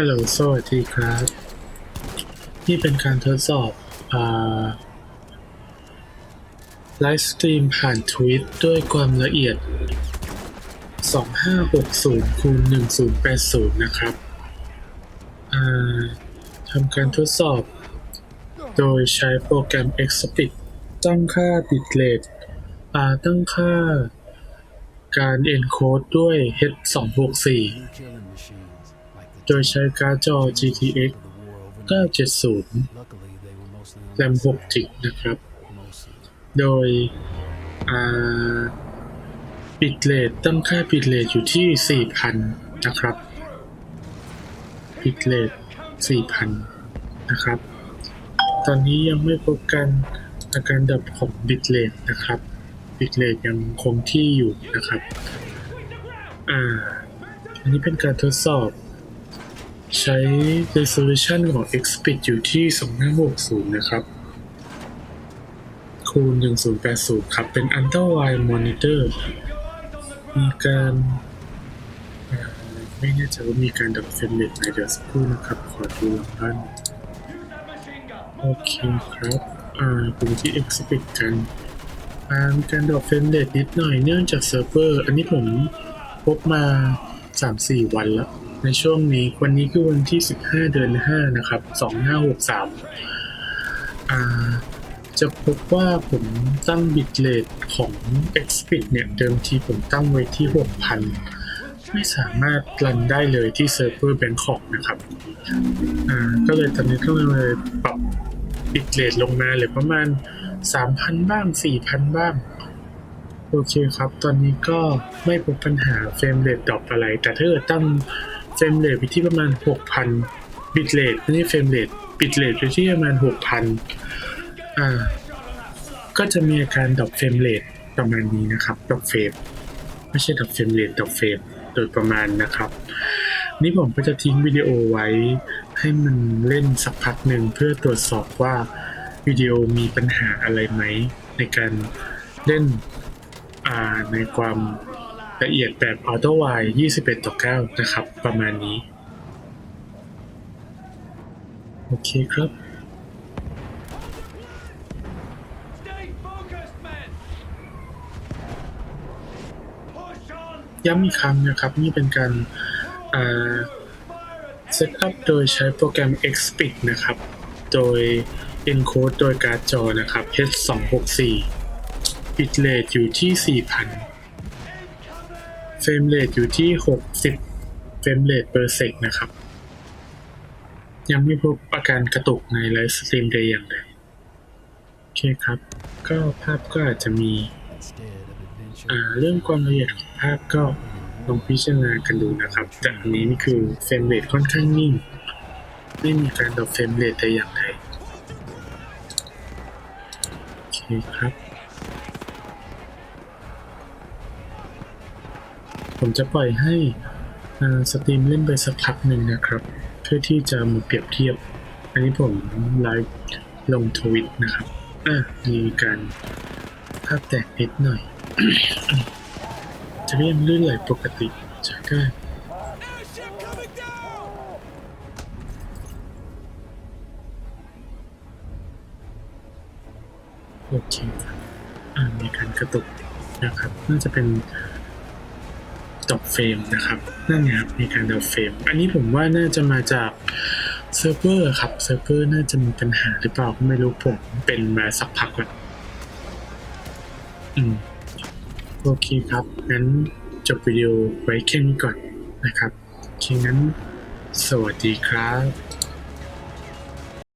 ฮัลโหลสวัสดีครับ นี่เป็นการทดสอบไลฟ์สตรีมผ่านทวิตด้วยความละเอียด 2560คูณ1080 นะครับทำการทดสอบ โดยใช้โปรแกรม Xspit ตั้งค่า bitrate ตั้งค่าการ encode ด้วย H264 โดยใช้การ์ดจอ GTX 970 แรม6จิกนะครับ โดยอ่าบิตเรทตั้งค่าบิตเรทอยู่ที่ 4,000 นะครับบิตเรท4,000 นะครับ ตอนนี้ยังไม่พบการอาการดับของบิตเรทนะครับ บิตเรทยังคงที่อยู่นะครับ อ่า อันนี้เป็นการทดสอบ ใช้ resolution ของ Xpeed อยู่ที่2560นะครับ คูณ 1080 ครับ เป็น ultra wide monitor มีการไม่แน่ใจว่ามีการดับเฟรมเรทไหมเดี๋ยวสักครู่นะครับ ขอดูหลังบ้านโอเคครับ อ่าไปดูที่ Xpeed กันอ่ามีการดับเฟรมเรทนิดหน่อยเนื่องจากเซิร์ฟเวอร์ อันนี้ผมพบมา 3-4 วันแล้ว ในช่วงนี้วันนี้คือวันที่ 15 เดือน 5 นะครับ 2563อ่าจะพบว่าผมตั้งบิตเรทของ Xpeed เนี่ย เดิมทีผมตั้งไว้ที่ 6,000 ไม่สามารถรันได้เลยที่เซิร์ฟเวอร์แบงคอกนะครับอ่าก็เลยตอนนี้ก็เลยปรับบิตเรทลงมาเหลือประมาณ 3,000 บ้าง 4,000 บ้างโอเคครับ ตอนนี้ก็ไม่พบปัญหาเฟรมเรทดรอปอะไร แต่ถ้าเกิดตั้ง เฟรมเรทไปที่ประมาณ 6,000 บิตเรทไม่ใช่เฟรมเรทบิตเรทไปที่ประมาณ 6,000 อ่า ก็จะมีอาการดรอปเฟรมเรทประมาณนี้นะครับดรอปเฟรมไม่ใช่ดรอปเฟรมเรทดรอปเฟรมโดยประมาณนะครับ นี่ผมก็จะทิ้งวิดีโอไว้ให้มันเล่นสักพักหนึ่งเพื่อตรวจสอบว่าวิดีโอมีปัญหาอะไรไหม ในการเล่นอ่าในความละเอียดแบบออโต้ไว21 ต่อ 9 นะครับ ประมาณนี้ โอเคครับย้ำอีกครั้งนะครับ นี่เป็นการเซตอัพโดยใช้โปรแกรม Xpit นะครับ โดย encode โดยการ์ดจอนะครับ H264 bitrate อยู่ที่ 4,000 frame rate อยู่ที่ 60 frame rate per sec นะครับ ยังไม่พบอาการกระตุกในไลฟ์สตรีมใดอย่างใดโอเคครับ ก็ภาพก็อาจจะมีอ่าเรื่องความละเอียดของภาพก็ลองพิจารณากันดูนะครับ แต่อันนี้นี่คือเฟรมเรทค่อนข้างนิ่ง ไม่มีการดรอปเฟรมเรทแต่อย่างใดโอเคครับ ผมจะปล่อยให้ สตรีมเล่นไปสักพักหนึ่งนะครับ เพื่อที่จะมาเปรียบเทียบ อันนี้ผมไลฟ์ลงทวิตนะครับอะมีการภาพแตกนิดหน่อย จะก็ยังลื่นไหลปกติใช่ก็ Airship coming down! โอเคอ่ามีการกระตุกนะครับ น่าจะเป็น ดอกเฟรมนะครับนั่นไงครับมีการดอกเฟรม อันนี้ผมว่าน่าจะมาจากเซิร์ฟเวอร์ครับเซิร์ฟเวอร์น่าจะมีปัญหาหรือเปล่าก็ไม่รู้ผมเป็นมาสักพักแล้วอืมโอเคครับงั้นจบวิดีโอไว้แค่นี้ก่อนนะครับทีนั้นสวัสดีครับ